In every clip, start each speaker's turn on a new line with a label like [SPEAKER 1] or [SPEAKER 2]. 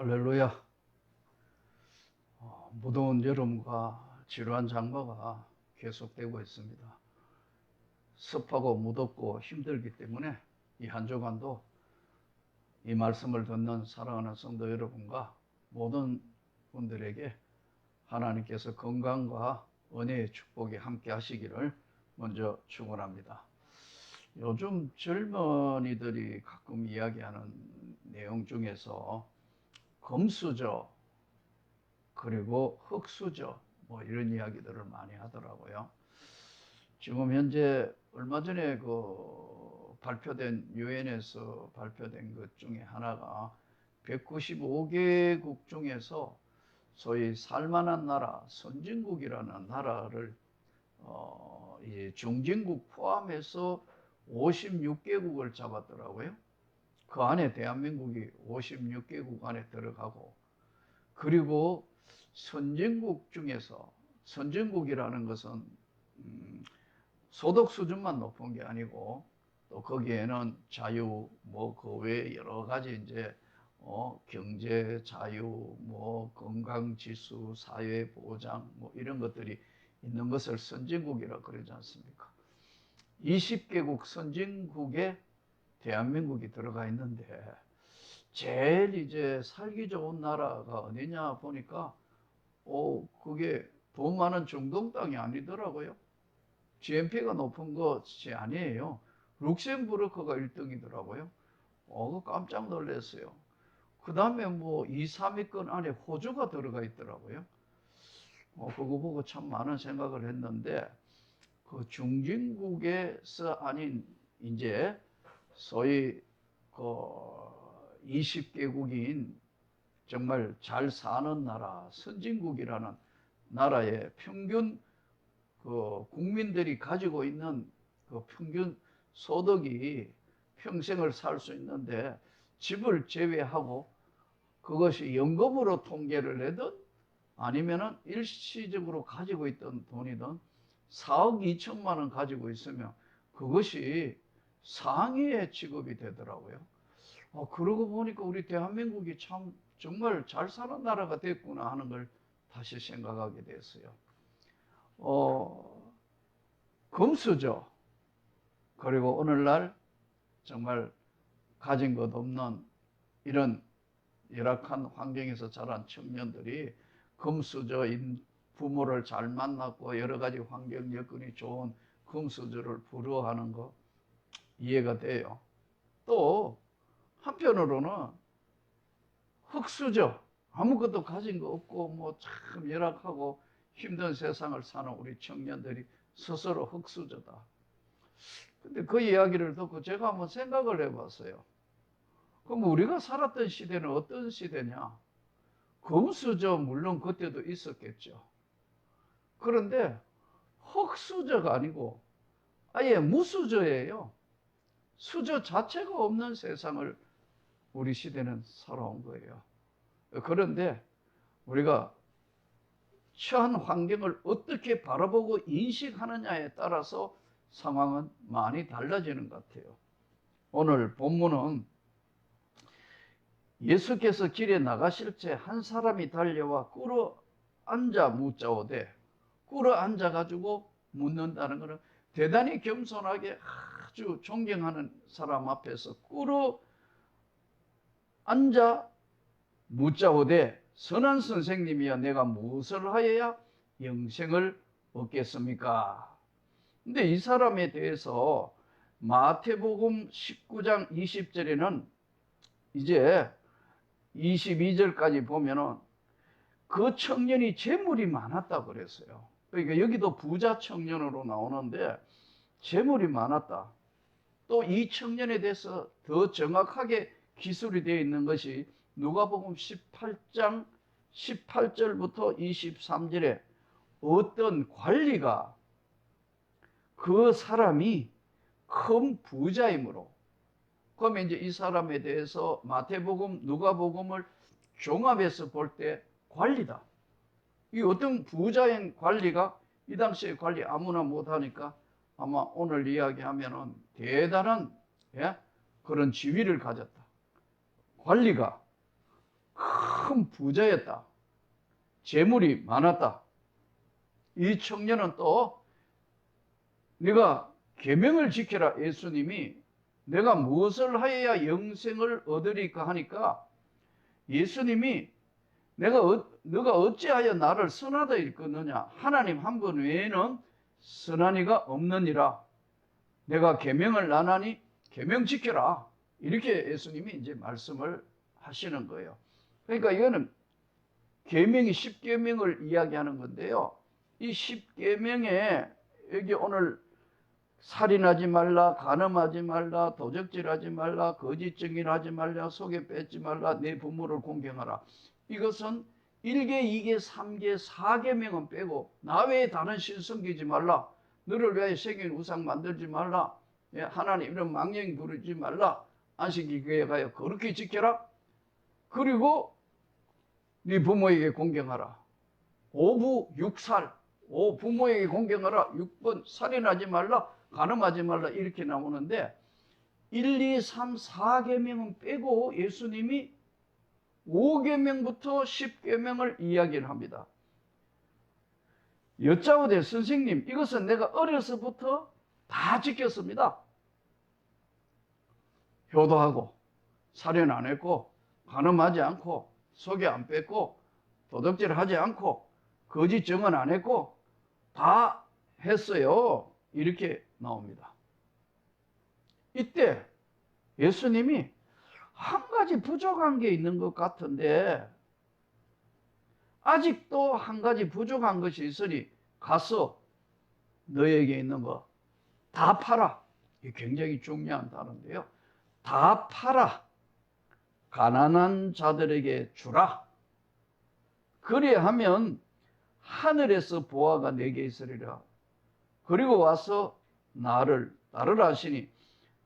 [SPEAKER 1] 할렐루야. 어, 무더운 여름과 지루한 장마가 계속되고 있습니다. 습하고 무덥고 힘들기 때문에 이 한 주간도 이 말씀을 듣는 사랑하는 성도 여러분과 모든 분들에게 하나님께서 건강과 은혜의 축복이 함께 하시기를 먼저 축원합니다. 요즘 젊은이들이 가끔 이야기하는 내용 중에서 금수저 그리고 흙수저 뭐 이런 이야기들을 많이 하더라고요. 지금 현재 얼마 전에 그 발표된 유엔에서 발표된 것 중에 하나가 195개국 중에서 소위 살만한 나라, 선진국이라는 나라를 어, 이 중진국 포함해서 56개국을 잡았더라고요. 그 안에 대한민국이 56개국 안에 들어가고 그리고 선진국 중에서 선진국이라는 것은 음, 소득 수준만 높은 게 아니고 또 거기에는 자유 뭐 그 외에 여러 가지 이제 어, 경제 자유 뭐 건강 지수 사회 보장 뭐 이런 것들이 있는 것을 선진국이라 그러지 않습니까? 20개국 선진국에 대한민국이 들어가 있는데 제일 이제 살기 좋은 나라가 어디냐 보니까 오 그게 돈 많은 중동 땅이 아니더라고요. GNP가 높은 것이 아니에요. 룩셈부르크가 1등이더라고요. 어, 그 깜짝 놀랐어요. 그 다음에 뭐 2, 3위권 안에 호주가 들어가 있더라고요. 어, 그거 보고 참 많은 생각을 했는데, 그 중진국에서 아닌, 이제, 소위, 그, 20개국인 정말 잘 사는 나라, 선진국이라는 나라의 평균 그 국민들이 가지고 있는 그 평균 소득이 평생을 살 수 있는데 집을 제외하고 그것이 연금으로 통계를 내든 아니면은 일시적으로 가지고 있던 돈이든 4억 2천만 원 가지고 있으면 그것이 상위의 직업이 되더라고요. 어, 그러고 보니까 우리 대한민국이 참 정말 잘 사는 나라가 됐구나 하는 걸 다시 생각하게 됐어요. 어, 금수저, 그리고 오늘날 정말 가진 것 없는 이런 열악한 환경에서 자란 청년들이 금수저인 부모를 잘 만났고 여러 가지 환경 여건이 좋은 금수저를 부러워하는 거 이해가 돼요. 또 한편으로는 흙수저 아무것도 가진 거 없고 뭐 참 열악하고 힘든 세상을 사는 우리 청년들이 스스로 흙수저다. 근데 그 이야기를 듣고 제가 한번 생각을 해봤어요. 그럼 우리가 살았던 시대는 어떤 시대냐? 금수저 물론 그때도 있었겠죠. 그런데 흙수저가 아니고 아예 무수저예요. 수저 자체가 없는 세상을 우리 시대는 살아온 거예요. 그런데 우리가 처한 환경을 어떻게 바라보고 인식하느냐에 따라서 상황은 많이 달라지는 것 같아요. 오늘 본문은 예수께서 길에 나가실 때 한 사람이 달려와 꿇어 앉아 묻자오되 꿇어 앉아 가지고 묻는다는 것은 대단히 겸손하게 아주 존경하는 사람 앞에서 꿇어 앉아 묻자오되 선한 선생님이야 내가 무엇을 하여야 영생을 얻겠습니까? 근데 이 사람에 대해서 마태복음 19장 20절에는 이제 22절까지 보면은 그 청년이 재물이 많았다 그랬어요. 그러니까 여기도 부자 청년으로 나오는데 재물이 많았다. 또 이 청년에 대해서 더 정확하게 기술이 되어 있는 것이 누가복음 18장 18절부터 23절에 어떤 관리가 그 사람이 큰 부자이므로 그러면 이제 이 사람에 대해서 마태복음, 누가복음을 종합해서 볼 때 관리다. 이 어떤 부자인 관리가 이 당시에 관리 아무나 못하니까 아마 오늘 이야기하면은 대단한 예? 그런 지위를 가졌다. 관리가 큰 부자였다. 재물이 많았다. 이 청년은 또 네가 계명을 지켜라 예수님이 내가 무엇을 하여야 영생을 얻으리까 하니까 예수님이 내가 어, 너가 어찌하여 나를 선하다 일컫느냐 하나님 한 분 외에는 선한 이가 없느니라 내가 계명을 안 하니 계명 지켜라 이렇게 예수님이 이제 말씀을 하시는 거예요. 그러니까 이거는 계명이 십계명을 이야기하는 건데요. 이 십계명에 여기 오늘 살인하지 말라, 간음하지 말라, 도적질하지 말라, 거짓 증인하지 말라, 속에 뺏지 말라, 내 부모를 공경하라. 이것은 1계, 2계, 3계, 4계명은 빼고 나 외에 다른 신 섬기지 말라. 너를 위하여 새긴 우상 만들지 말라. 예, 하나님 이런 망령 부르지 말라. 안식일 교회 가여 그렇게 지켜라. 그리고 네 부모에게 공경하라. 오부 육살. 오 부모에게 공경하라. 6번 살인하지 말라. 간음하지 말라. 이렇게 나오는데 1, 2, 3, 4계명은 빼고 예수님이 5계명부터 10계명을 이야기를 합니다. 여짜오되 선생님 이것은 내가 어려서부터 다 지켰습니다. 효도하고 살인 안 했고 간음하지 않고 속에 안 뺐고 도덕질 하지 않고 거짓 증언 안 했고 다 했어요. 이렇게 나옵니다. 이때 예수님이 한 가지 부족한 게 있는 것 같은데 아직도 한 가지 부족한 것이 있으니 가서 너에게 있는 거 다 팔아. 이게 굉장히 중요한 단어인데요. 다 팔아. 가난한 자들에게 주라. 그리하면 하늘에서 보아가 내게 있으리라. 그리고 와서 나를 나를 하시니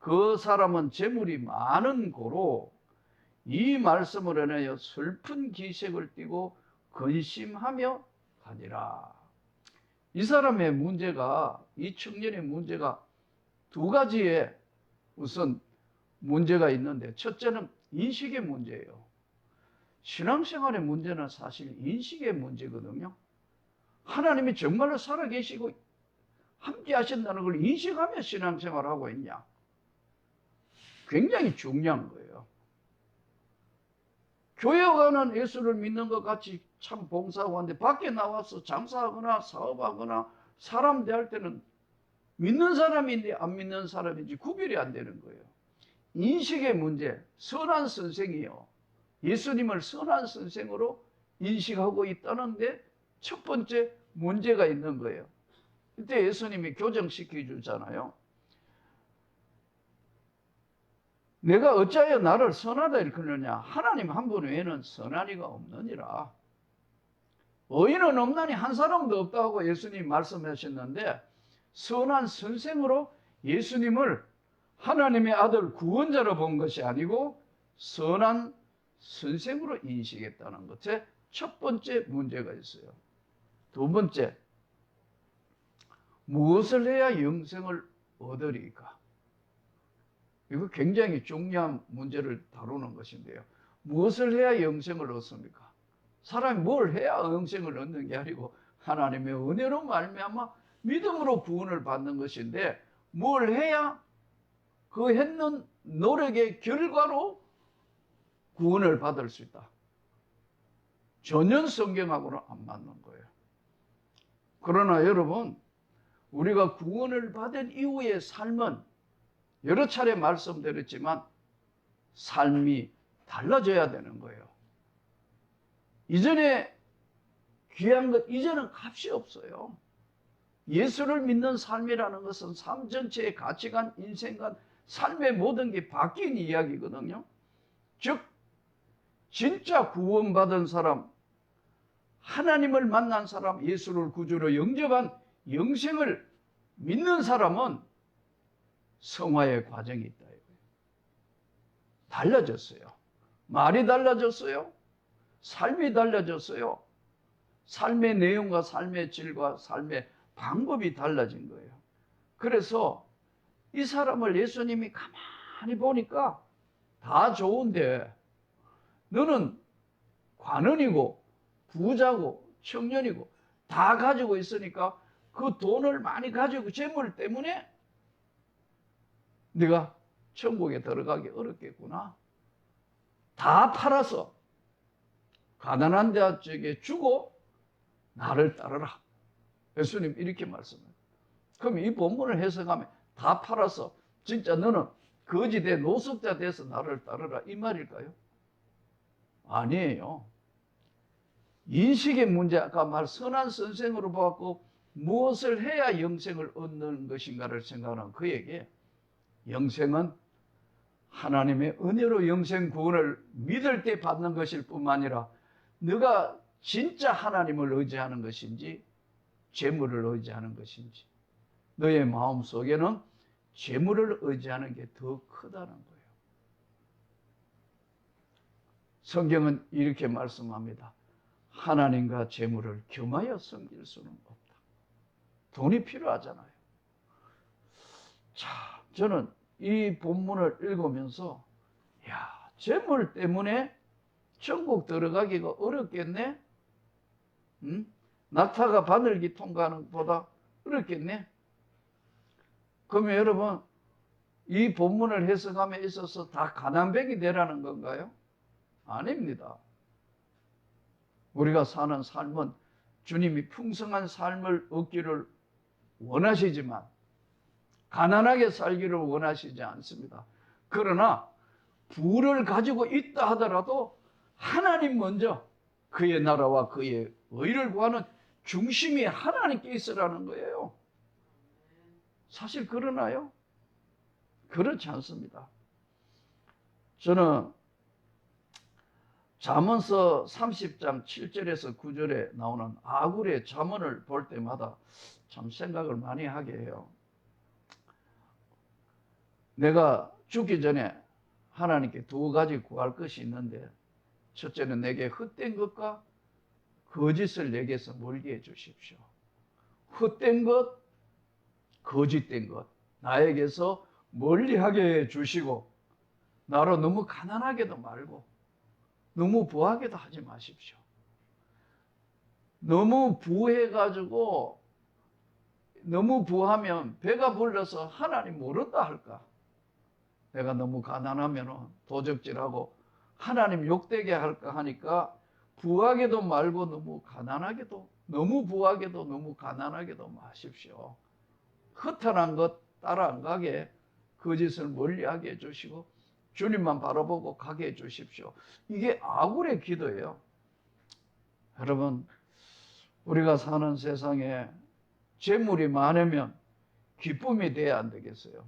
[SPEAKER 1] 그 사람은 재물이 많은 고로 이 말씀을 인하여 슬픈 기색을 띠고 근심하며 가니라. 이 사람의 문제가 이 청년의 문제가 두 가지의 우선 문제가 있는데 첫째는 인식의 문제예요. 신앙생활의 문제는 사실 인식의 문제거든요. 하나님이 정말로 살아계시고 함께 하신다는 걸 인식하며 신앙생활을 하고 있냐. 굉장히 중요한 거예요. 교회 가는 예수를 믿는 것 같이 참 봉사하고 하는데 밖에 나와서 장사하거나 사업하거나 사람 대할 때는 믿는 사람인지 안 믿는 사람인지 구별이 안 되는 거예요. 인식의 문제, 선한 선생이요. 예수님을 선한 선생으로 인식하고 있다는데 첫 번째 문제가 있는 거예요. 이때 예수님이 교정시켜 주잖아요. 내가 어찌하여 나를 선하다 일컫느냐? 하나님 한 분 외에는 선한 이가 없느니라. 의인은 없나니 한 사람도 없다고 예수님 말씀하셨는데 선한 선생으로 예수님을 하나님의 아들 구원자로 본 것이 아니고 선한 선생으로 인식했다는 것에 첫 번째 문제가 있어요. 두 번째, 무엇을 해야 영생을 얻으리까? 이거 굉장히 중요한 문제를 다루는 것인데요. 무엇을 해야 영생을 얻습니까? 사람이 뭘 해야 영생을 얻는 게 아니고 하나님의 은혜로 말미암아 믿음으로 구원을 받는 것인데 뭘 해야 그 했는 노력의 결과로 구원을 받을 수 있다. 전혀 성경하고는 안 맞는 거예요. 그러나 여러분, 우리가 구원을 받은 이후의 삶은 여러 차례 말씀드렸지만 삶이 달라져야 되는 거예요. 이전에 귀한 것, 이제는 값이 없어요. 예수를 믿는 삶이라는 것은 삶 전체의 가치관, 인생관, 삶의 모든 게 바뀐 이야기거든요. 즉, 진짜 구원받은 사람, 하나님을 만난 사람, 예수를 구주로 영접한 영생을 믿는 사람은 성화의 과정이 있다. 달라졌어요. 말이 달라졌어요. 삶이 달라졌어요. 삶의 내용과 삶의 질과 삶의 방법이 달라진 거예요. 그래서 이 사람을 예수님이 가만히 보니까 다 좋은데 너는 관원이고 부자고 청년이고 다 가지고 있으니까 그 돈을 많이 가지고 재물 때문에 네가 천국에 들어가기 어렵겠구나. 다 팔아서 가난한 자에게 주고 나를 따르라. 예수님 이렇게 말씀해요. 그럼 이 본문을 해석하면 다 팔아서 진짜 너는 거지대 노숙자 돼서 나를 따르라 이 말일까요? 아니에요. 인식의 문제 아까 말 선한 선생으로 보았고 무엇을 해야 영생을 얻는 것인가를 생각하는 그에게 영생은 하나님의 은혜로 영생 구원을 믿을 때 받는 것일 뿐만 아니라 네가 진짜 하나님을 의지하는 것인지 재물을 의지하는 것인지 너의 마음 속에는 재물을 의지하는 게 더 크다는 거예요. 성경은 이렇게 말씀합니다. 하나님과 재물을 겸하여 섬길 수는 없다. 돈이 필요하잖아요. 자, 저는 이 본문을 읽으면서 야, 재물 때문에 천국 들어가기가 어렵겠네. 응? 낙타가 바늘기 통과하는 것보다 어렵겠네. 그러면 여러분 이 본문을 해석함에 있어서 다 가난뱅이 되라는 건가요? 아닙니다. 우리가 사는 삶은 주님이 풍성한 삶을 얻기를 원하시지만 가난하게 살기를 원하시지 않습니다. 그러나 부를 가지고 있다 하더라도 하나님 먼저 그의 나라와 그의 의를 구하는 중심이 하나님께 있으라는 거예요. 사실 그러나요? 그렇지 않습니다. 저는 잠언서 30장 7절에서 9절에 나오는 아굴의 잠언을 볼 때마다 참 생각을 많이 하게 해요. 내가 죽기 전에 하나님께 두 가지 구할 것이 있는데 첫째는 내게 헛된 것과 거짓을 내게서 멀게 해 주십시오. 헛된 것, 거짓된 것 나에게서 멀리하게 해 주시고 나로 너무 가난하게도 말고 너무 부하게도 하지 마십시오. 너무 부해가지고 너무 부하면 배가 불러서 하나님 모른다 할까? 내가 너무 가난하면 도적질하고 하나님 욕되게 할까 하니까 부하게도 말고 너무 가난하게도 너무 부하게도 너무 가난하게도 마십시오. 허탄한 것 따라 안 가게 거짓을 멀리하게 해주시고 주님만 바라보고 가게 해주십시오. 이게 아굴의 기도예요. 여러분 우리가 사는 세상에 재물이 많으면 기쁨이 돼야 안 되겠어요.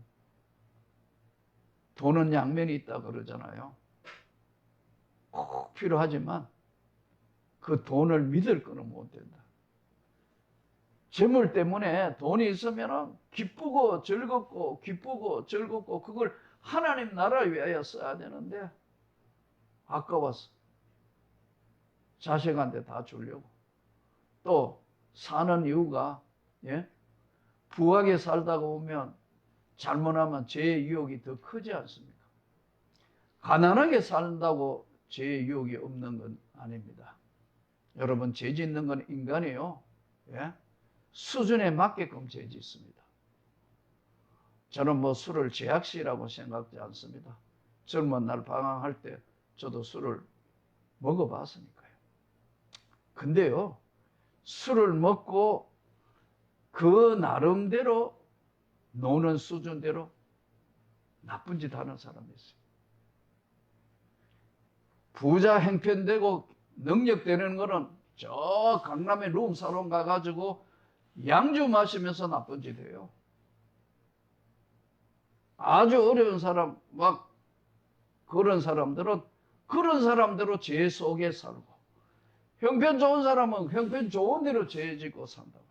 [SPEAKER 1] 돈은 양면이 있다 그러잖아요. 꼭 필요하지만 그 돈을 믿을 거는 못 된다. 재물 때문에 돈이 있으면 기쁘고 즐겁고 기쁘고 즐겁고 그걸 하나님 나라를 위하여 써야 되는데 아까워서 자식한테 다 주려고 또 사는 이유가 예? 부하게 살다가 보면 잘못하면 죄의 유혹이 더 크지 않습니까? 가난하게 산다고 죄의 유혹이 없는 건 아닙니다. 여러분 죄 짓는 건 인간이에요. 예? 수준에 맞게끔 죄 짓습니다. 저는 뭐 술을 제약시라고 생각지 않습니다. 젊은 날 방황할 때 저도 술을 먹어봤으니까요. 근데요, 술을 먹고 그 나름대로 노는 수준대로 나쁜 짓 하는 사람이 있어요. 부자 행편되고 능력되는 거는 저 강남의 룸사롱 가가지고 양주 마시면서 나쁜 짓 해요. 아주 어려운 사람, 막 그런 사람들은 그런 사람대로 죄 속에 살고 형편 좋은 사람은 형편 좋은 대로 죄 짓고 산다고요.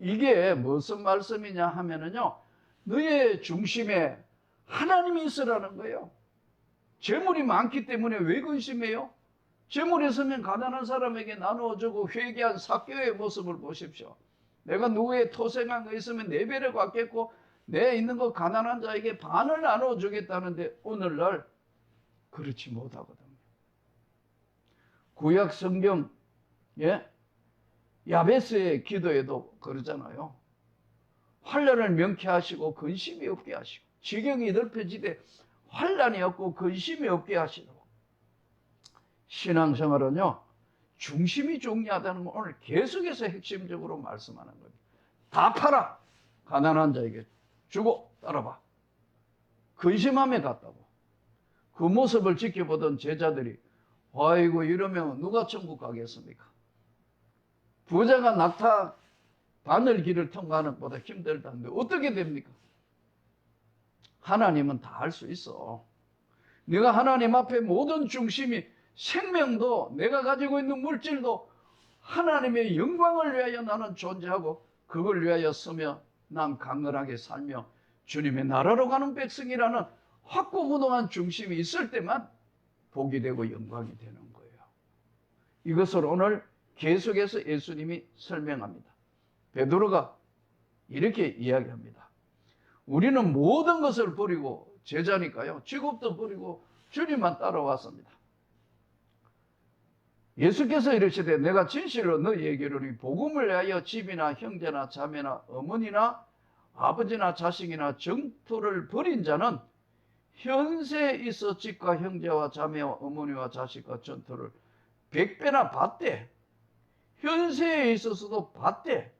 [SPEAKER 1] 이게 무슨 말씀이냐 하면은요, 너의 중심에 하나님이 있으라는 거예요. 재물이 많기 때문에 왜 근심해요? 재물이 있으면 가난한 사람에게 나누어주고 회개한 사교의 모습을 보십시오. 내가 누구의 토생한 거 있으면 네 배를 받겠고 내 있는 거 가난한 자에게 반을 나눠 주겠다는데 오늘날 그렇지 못하거든요. 구약 성경 예? 야베스의 기도에도 그러잖아요. 환란을 명쾌하시고 근심이 없게 하시고 지경이 넓혀지되 환란이 없고 근심이 없게 하시도록 신앙생활은요 중심이 중요하다는 걸 오늘 계속해서 핵심적으로 말씀하는 겁니다. 다 팔아 가난한 자에게 주고 따라봐 근심함에 갔다고 그 모습을 지켜보던 제자들이 아이고 이러면 누가 천국 가겠습니까? 부자가 낙타 바늘 길을 통과하는 것보다 힘들다는데 어떻게 됩니까? 하나님은 다 할 수 있어. 내가 하나님 앞에 모든 중심이 생명도 내가 가지고 있는 물질도 하나님의 영광을 위하여 나는 존재하고 그걸 위하여 쓰며 난 강건하게 살며 주님의 나라로 가는 백성이라는 확고부동한 중심이 있을 때만 복이 되고 영광이 되는 거예요. 이것을 오늘 계속해서 예수님이 설명합니다. 베드로가 이렇게 이야기합니다. 우리는 모든 것을 버리고 제자니까요. 직업도 버리고 주님만 따라왔습니다. 예수께서 이르시되 내가 진실로 너희에게 이르니 복음을 위하여 집이나 형제나 자매나 어머니나 아버지나 자식이나 정토를 버린 자는 현세에 있어 집과 형제와 자매와 어머니와 자식과 전토를 백배나 받되 현세에 있어서도 받되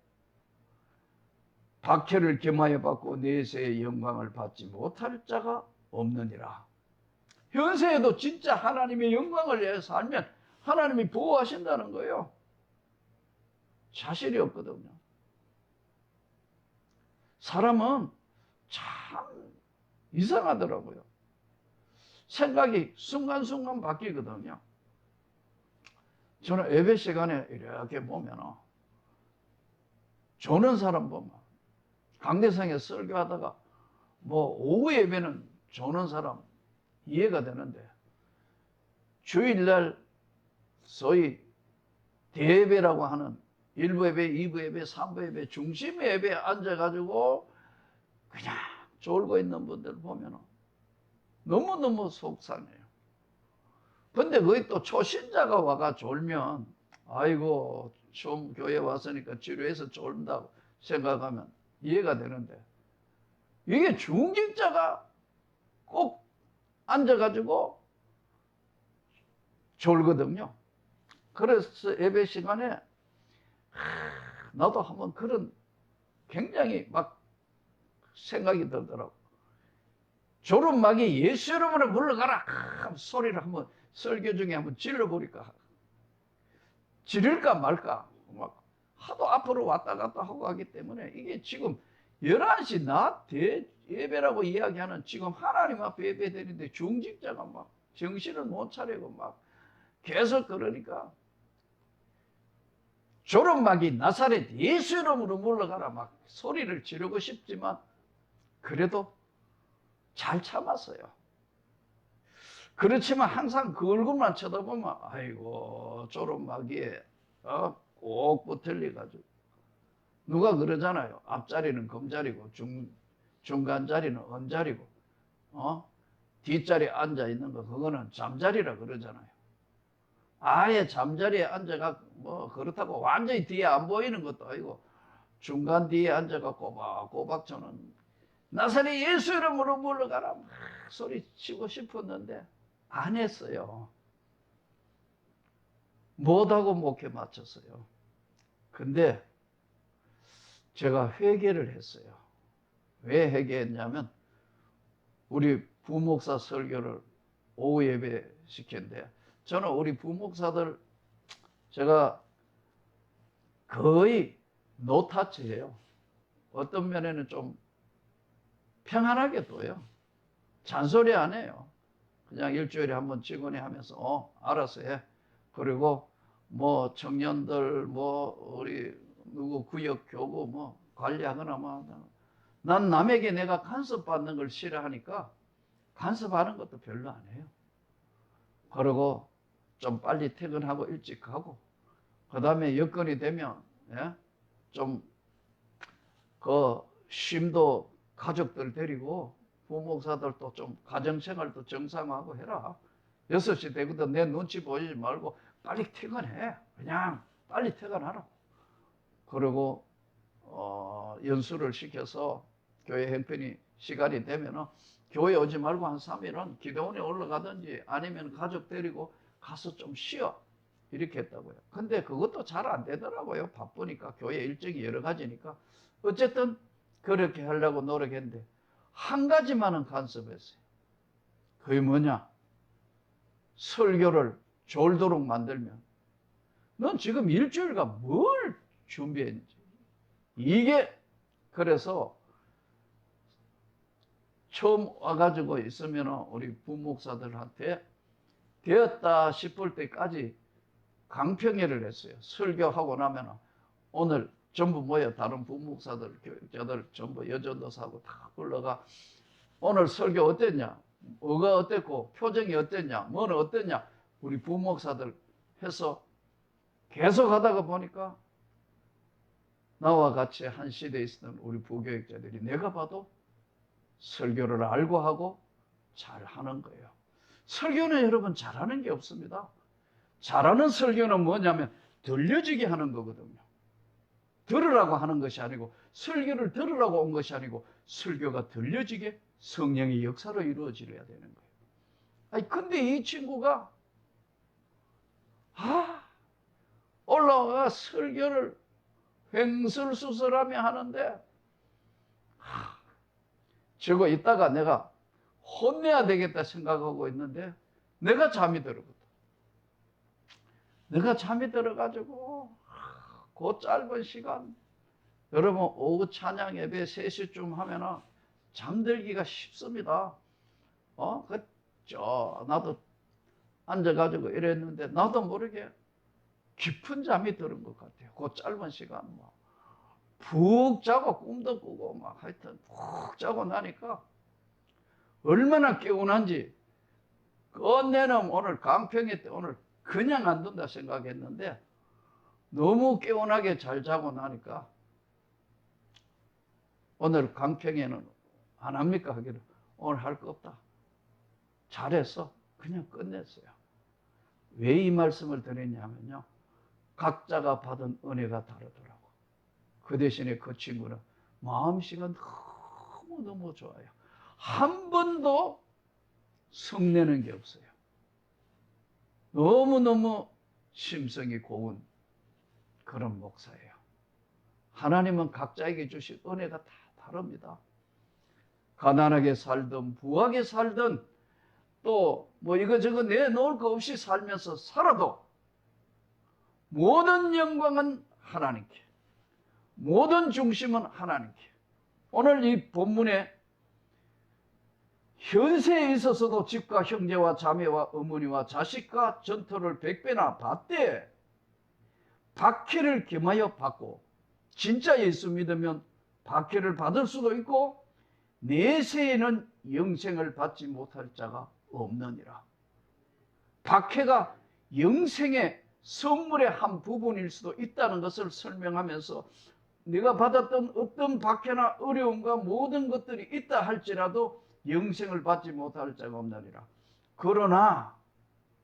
[SPEAKER 1] 박해를 겸하여 받고 내세의 영광을 받지 못할 자가 없느니라. 현세에도 진짜 하나님의 영광을 위해 살면 하나님이 보호하신다는 거예요. 자실이 없거든요. 사람은 참 이상하더라고요. 생각이 순간순간 바뀌거든요. 저는 예배 시간에 이렇게 보면 조는 사람 보면 강대상에 설교하다가 뭐 오후 예배는 조는 사람 이해가 되는데 주일날 소위 대예배라고 하는 일부 예배, 이부 예배, 삼부 예배, 중심 예배에 앉아가지고 그냥 졸고 있는 분들 보면 너무너무 속상해요. 근데 거기 또 초신자가 와가 졸면 아이고 좀 교회 왔으니까 치료해서 졸다고 생각하면 이해가 되는데 이게 중직자가 꼭 앉아가지고 졸거든요. 그래서 예배 시간에 나도 한번 그런 굉장히 막 생각이 들더라고. 졸음막이 예수 이름으로 물러가라 소리를 한번 설교 중에 한번 질러버릴까 지를까 말까 막 하도 앞으로 왔다 갔다 하고 하기 때문에 이게 지금 11시 낮 대, 예배라고 이야기하는 지금 하나님 앞에 예배 드리는데 중직자가 막 정신을 못 차리고 막 계속 그러니까 졸음막이 나사렛 예수 이름으로 물러가라 막 소리를 지르고 싶지만 그래도 잘 참았어요. 그렇지만 항상 그 얼굴만 쳐다보면 아이고 졸음막이에 어? 꼭 붙을리 가지고 누가 그러잖아요. 앞자리는 금자리고 중 중간 자리는 언자리고 어? 뒷자리에 앉아 있는 거 그거는 잠자리라 그러잖아요. 아예 잠자리에 앉아가 뭐 그렇다고 완전히 뒤에 안 보이는 것도 아니고 중간 뒤에 앉아가 꼬박꼬박 저는 나사렛 예수 이름으로 물러가라 막 소리치고 싶었는데 안 했어요. 못하고 목회 마쳤어요. 근데 제가 회개를 했어요. 왜 회개했냐면 우리 부목사 설교를 오후 예배 시켰는데 저는 우리 부목사들 제가 거의 노타치예요. 어떤 면에는 좀 평안하게 둬요. 잔소리 안 해요. 그냥 일주일에 한번 직원이 하면서 어 알아서 해. 그리고 뭐 청년들 뭐 우리 누구 구역 교구 뭐 관리하거나 뭐 난 남에게 내가 간섭 받는 걸 싫어하니까 간섭하는 것도 별로 안 해요. 그리고 좀 빨리 퇴근하고 일찍 가고 그 다음에 여건이 되면 예? 좀그 쉼도 가족들 데리고 부목사들도 좀 가정생활도 정상화하고 해라. 6시 되거든 내 눈치 보이지 말고 빨리 퇴근해. 그냥 빨리 퇴근하라고. 그리고 어, 연수를 시켜서 교회 형편이 시간이 되면은 교회 오지 말고 한 3일은 기도원에 올라가든지 아니면 가족 데리고 가서 좀 쉬어. 이렇게 했다고요. 근데 그것도 잘 안 되더라고요. 바쁘니까 교회 일정이 여러 가지니까. 어쨌든 그렇게 하려고 노력했는데 한 가지만은 간섭했어요. 그게 뭐냐? 설교를 졸도록 만들면 넌 지금 일주일간 뭘 준비했는지 이게 그래서 처음 와가지고 있으면 우리 부목사들한테 되었다 싶을 때까지 강평회를 했어요. 설교하고 나면 오늘 전부 모여 다른 부목사들, 교육자들 전부 여전도사하고 다 불러가 오늘 설교 어땠냐? 뭐가 어땠고 표정이 어땠냐? 뭐는 어땠냐? 우리 부목사들 해서 계속 하다가 보니까 나와 같이 한 시대에 있었던 우리 부교육자들이 내가 봐도 설교를 알고 하고 잘 하는 거예요. 설교는 여러분 잘하는 게 없습니다. 잘하는 설교는 뭐냐면 들려지게 하는 거거든요. 들으라고 하는 것이 아니고 설교를 들으라고 온 것이 아니고 설교가 들려지게 성령의 역사로 이루어지려야 되는 거예요. 아니 근데 이 친구가 아 올라와 설교를 횡설수설하며 하는데 하, 저거 이따가 내가 혼내야 되겠다 생각하고 있는데 내가 잠이 들었거든. 내가 잠이 들어가지고 그 짧은 시간 여러분 오후 찬양 예배 3시쯤 하면은 잠들기가 쉽습니다. 어? 그저 나도 앉아가지고 이랬는데 나도 모르게 깊은 잠이 들은 것 같아요. 그 짧은 시간 뭐. 푹 자고 꿈도 꾸고 막 하여튼 푹 자고 나니까 얼마나 개운한지 끝내는 오늘 강평회 때 오늘 그냥 안 된다 생각했는데 너무 개운하게 잘 자고 나니까 오늘 강평회는 안 합니까 하기를 오늘 할 거 없다. 잘했어. 그냥 끝냈어요. 왜 이 말씀을 드렸냐면요. 각자가 받은 은혜가 다르더라고. 그 대신에 그 친구는 마음씨가 너무너무 좋아요. 한 번도 성내는 게 없어요. 너무너무 심성이 고운 그런 목사예요. 하나님은 각자에게 주신 은혜가 다 다릅니다. 가난하게 살든 부하게 살든 또 뭐 이거저거 내놓을 거 없이 살면서 살아도 모든 영광은 하나님께 모든 중심은 하나님께 오늘 이 본문에 현세에 있어서도 집과 형제와 자매와 어머니와 자식과 전토를 백배나 받되 박해를 겸하여 받고 진짜 예수 믿으면 박해를 받을 수도 있고 내세에는 영생을 받지 못할 자가 없느니라. 박해가 영생의 선물의 한 부분일 수도 있다는 것을 설명하면서 네가 받았던 어떤 박해나 어려움과 모든 것들이 있다 할지라도 영생을 받지 못할 자가 없느니라. 그러나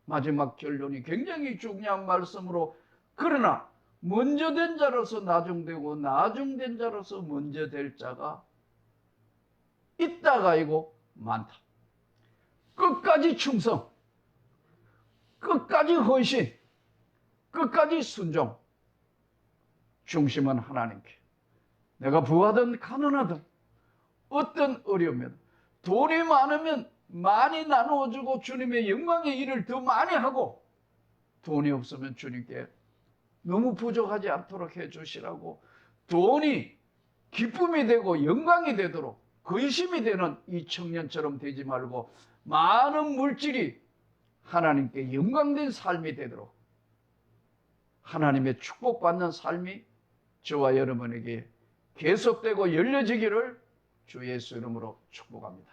[SPEAKER 1] 마지막 결론이 굉장히 중요한 말씀으로 그러나 먼저 된 자로서 나중되고 나중된 자로서 먼저 될 자가 있다가 아니고 많다. 끝까지 충성, 끝까지 헌신, 끝까지 순종. 중심은 하나님께. 내가 부하든 가난하든 어떤 어려움이든 돈이 많으면 많이 나누어주고 주님의 영광의 일을 더 많이 하고 돈이 없으면 주님께 너무 부족하지 않도록 해주시라고 돈이 기쁨이 되고 영광이 되도록 근심이 되는 이 청년처럼 되지 말고 많은 물질이 하나님께 영광된 삶이 되도록 하나님의 축복받는 삶이 저와 여러분에게 계속되고 열려지기를 주 예수 이름으로 축복합니다.